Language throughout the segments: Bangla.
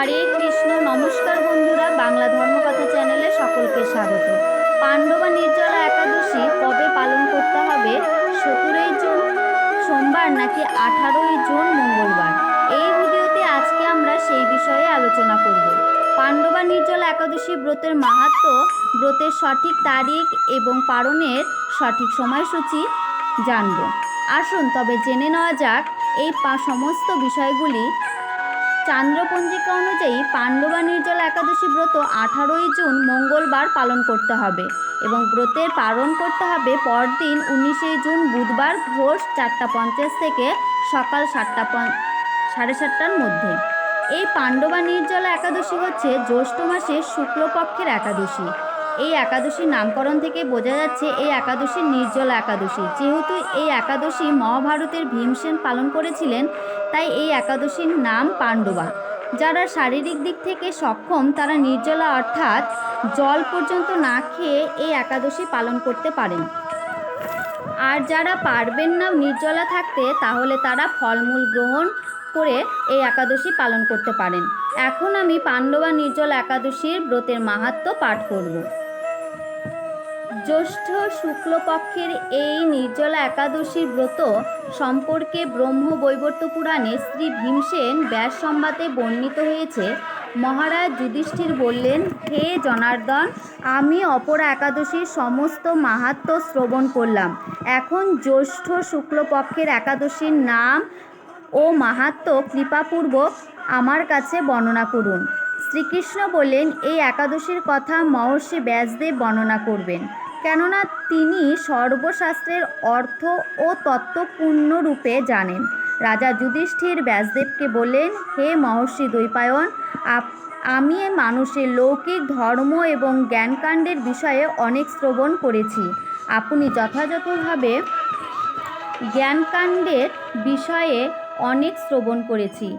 হরে কৃষ্ণ, নমস্কার বন্ধুরা, বাংলা ধর্মকথা চ্যানেলে সকলকে স্বাগত। পাণ্ডবা নির্জলা একাদশী কবে পালন করতে হবে? সতেরোই জুন সোমবার নাকি আঠারোই জুন মঙ্গলবার? এই ভিডিওতে আজকে আমরা সেই বিষয়ে আলোচনা করব। পাণ্ডবা নির্জলা একাদশী ব্রতের মাহাত্ম, ব্রতের সঠিক তারিখ এবং পালনের সঠিক সময়সূচি জানব। আসুন তবে জেনে নেওয়া যাক এই সমস্ত বিষয়গুলি চান্দ্রপঞ্জিকা অনুযায়ী পাণ্ডবা নির্জলা একাদশী ব্রত আঠারোই জুন মঙ্গলবার পালন করতে হবে এবং ব্রতের পালন করতে হবে পরদিন উনিশে জুন বুধবার ভোর চারটা পঞ্চাশ থেকে সকাল সাতটা সাড়ে সাতটার মধ্যে। এই পাণ্ডবা নির্জলা একাদশী হচ্ছে জ্যৈষ্ঠ মাসের শুক্লপক্ষের একাদশী। এই একাদশীর নামকরণ থেকে বোঝা যাচ্ছে এই একাদশী নির্জলা একাদশী। যেহেতু এই একাদশী মহাভারতের ভীমসেন পালন করেছিলেন, তাই এই একাদশীর নাম পাণ্ডবা। যারা শারীরিক দিক থেকে সক্ষম, তারা নির্জলা অর্থাৎ জল পর্যন্ত না খেয়ে এই একাদশী পালন করতে পারেন। আর যারা পারবেন না নির্জলা থাকতে, তাহলে তারা ফলমূল গ্রহণ করে এই একাদশী পালন করতে পারেন। এখন আমি পাণ্ডবা নির্জলা একাদশীর ব্রতের মাহাত্ম পাঠ করব। জ্যৈষ্ঠ শুক্লপক্ষের এই নির্জলা একাদশীর ব্রত সম্পর্কে ব্রহ্ম বৈবর্ত পুরাণে শ্রী ভীমসেন ব্যাস সংবাদে বর্ণিত হয়েছে। মহারাজ যুধিষ্ঠির বললেন, হে জনার্দন, আমি অপর একাদশীর সমস্ত মাহাত্ম শ্রবণ করলাম। এখন জ্যৈষ্ঠ শুক্লপক্ষের একাদশীর নাম ও মাহাত্ম কৃপাপূর্বক আমার কাছে বর্ণনা করুন। শ্রীকৃষ্ণ বললেন, এই একাদশীর কথা মহর্ষি ব্যাসদেব বর্ণনা করবেন। কেননা তিনি সর্বশাস্ত্রের অর্থ ও তত্ত্ব পূর্ণরূপে জানেন। রাজা যুধিষ্ঠির ব্যাসদেবকে বললেন, হে মহর্ষি দ্বৈপায়ন, আপ- আমি মানুষের লৌকিক ধর্ম এবং জ্ঞানকাণ্ডের বিষয়ে অনেক শ্রবণ করেছি। আপনি যথাযথভাবে জ্ঞানকাণ্ডের বিষয়ে অনেক শ্রবণ করেছি।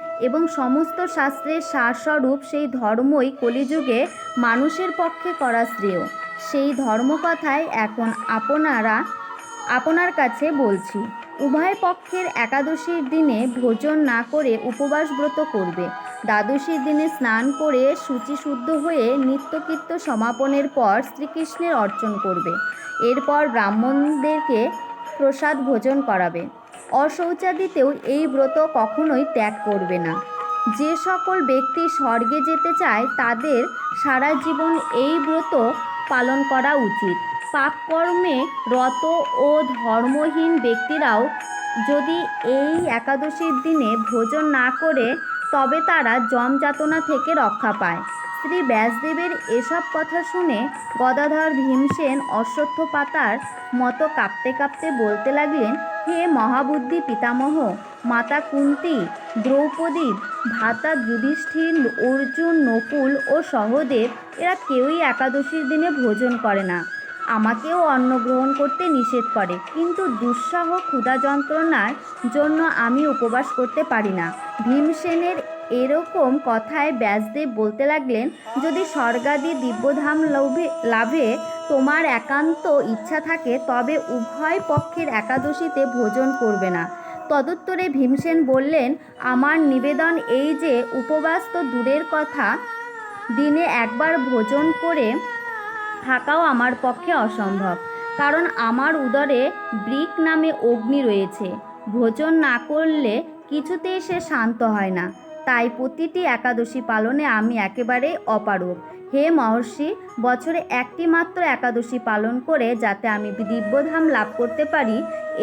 এবং সমস্ত শাস্ত্রের সারস্বরূপ সেই ধর্মই কলিযুগে মানুষের পক্ষে করা শ্রেয়। সেই ধর্মকথাই এখন আপনারা, আপনার কাছে বলছি, উভয় পক্ষের একাদশীর দিনে ভোজন না করে উপবাস ব্রত করবে। দ্বাদশীর দিনে স্নান করে শুচি শুদ্ধ হয়ে নিত্যকৃত্য সমাপনের পর শ্রীকৃষ্ণের অর্চন করবে। এরপর ব্রাহ্মণদেরকে প্রসাদ ভোজন করাবে। অশৌচাদিতেও এই ব্রত কখনোই ত্যাগ করবে না। যে সকল ব্যক্তি স্বর্গে যেতে চায়, তাদের সারা জীবন এই ব্রত পালন করা উচিত। পাপকর্মে রত ও ধর্মহীন ব্যক্তিরাও যদি এই একাদশীর দিনে ভোজন না করে, তবে তারা যমযাতনা থেকে রক্ষা পায়। শ্রী ব্যাসদেবের এসব কথা শুনে গদাধর ভীমসেন অশ্বত্থ পাতার মতো কাঁপতে কাঁপতে বলতে লাগলেন হে মহাবুদ্ধি পিতামহ, মাতা কুন্তি, দ্রৌপদী ভ্রাতা যুধিষ্ঠির, অর্জুন, নকুল ও সহদেব, এরা কেউই একাদশীর দিনে ভোজন করে না। আমাকেও অন্ন গ্রহণ করতে নিষেধ করে, কিন্তু দুঃসাহ ক্ষুধা যন্ত্রণার জন্য আমি উপবাস করতে পারি না। ভীমসেনের এরকম কথায় ব্যাসদেব বলতে লাগলেন, যদি স্বর্গাদি দিব্যধাম লাভে লাভে তোমার একান্ত ইচ্ছা থাকে, তবে উভয় পক্ষের একাদশীতে ভোজন করবে না। তদুত্তরে ভীমসেন বললেন, আমার নিবেদন এই যে, উপবাস তো দূরের কথা। দিনে একবার ভোজন করে থাকাও আমার পক্ষে অসম্ভব। কারণ আমার উদরে ব্রিক নামে অগ্নি রয়েছে। ভোজন না করলে কিছুতেই সে শান্ত হয় না। তাই প্রতিটি একাদশী পালনে আমি একেবারে অপারগ। হে মহর্ষি, বছরে একটি মাত্র একাদশী পালন করে যাতে আমি দিব্যধাম লাভ করতে পারি,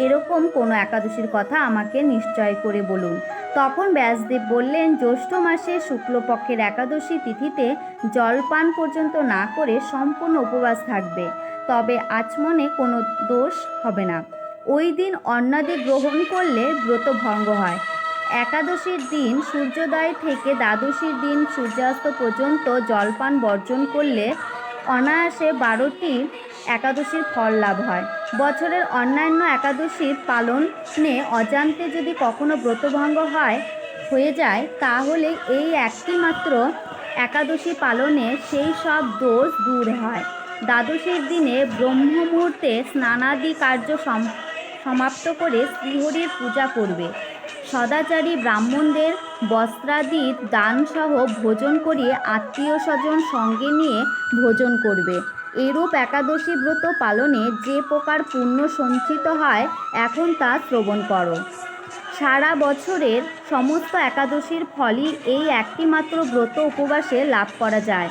এরকম কোনো একাদশীর কথা আমাকে নিশ্চয় করে বলুন। তখন ব্যাসদেব বললেন, জ্যৈষ্ঠ মাসে শুক্লপক্ষের একাদশী তিথিতে জলপান পর্যন্ত না করে সম্পূর্ণ উপবাস থাকবে, তবে আচমনে কোনো দোষ হবে না। ওই দিন অন্নাদি গ্রহণ করলে ব্রত ভঙ্গ হয়। একাদশীর দিন সূর্যোদয় থেকে দ্বাদশীর দিন সূর্যাস্ত পর্যন্ত জলপান বর্জন করলে অনায়াসে বারোটি একাদশীর ফল লাভ হয়। বছরের অন্যান্য একাদশীর পালনে অজান্তে যদি কখনো ব্রতভঙ্গ হয়, হয়ে যায়, তাহলে এই একটি মাত্র একাদশী পালনে সেই সব দোষ দূর হয়। দ্বাদশীর দিনে ব্রহ্ম মুহূর্তে স্নানাদি কার্য সম- সমাপ্ত করে শ্রীহরির পূজা করবে। সদাচারী ব্রাহ্মণদের বস্ত্রাদির দানসহ ভোজন করিয়ে আত্মীয় স্বজন সঙ্গে নিয়ে ভোজন করবে। এরূপ একাদশী ব্রত পালনে যে প্রকার পুণ্য সঞ্চিত হয়, এখন তা শ্রবণ করো। সারা বছরের সমস্ত একাদশীর ফলই এই একটিমাত্র ব্রত উপবাসে লাভ করা যায়।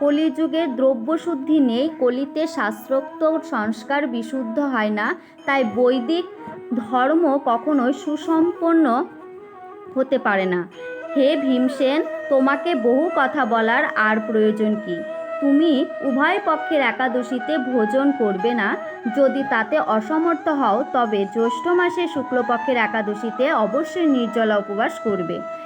কলিযুগে দ্রব্যশুদ্ধি নেই, কলিতে শাস্ত্রোক্ত সংস্কার বিশুদ্ধ হয় না, তাই বৈদিক ধর্ম কখনোই সুসম্পন্ন হতে পারে না। হে ভীমসেন, তোমাকে বহু কথা বলার আর প্রয়োজন কি? তুমি উভয় পক্ষের একাদশীতে ভোজন করবে না। যদি তাতে অসমর্থ হও, তবে জ্যৈষ্ঠ মাসে শুক্লপক্ষের একাদশীতে অবশ্যই নির্জলা উপবাস করবে।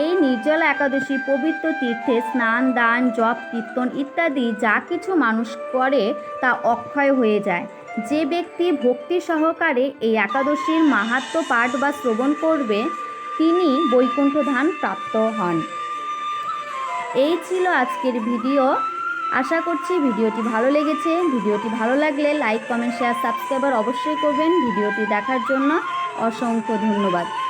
এই নির্জলা একাদশী পবিত্র তীর্থে স্নান, দান, জপ, কীর্তন ইত্যাদি যা কিছু মানুষ করে তা অক্ষয় হয়ে যায়। যে ব্যক্তি ভক্তি সহকারে এই একাদশীর মাহাত্ম্য পাঠ বা শ্রবণ করবে, তিনি বৈকুণ্ঠ ধাম প্রাপ্ত হন। এই ছিল আজকের ভিডিও। আশা করছি ভিডিওটি ভালো লেগেছে। ভিডিওটি ভালো লাগলে লাইক, কমেন্ট, শেয়ার, সাবস্ক্রাইবার অবশ্যই করবেন। ভিডিওটি দেখার জন্য অসংখ্য ধন্যবাদ।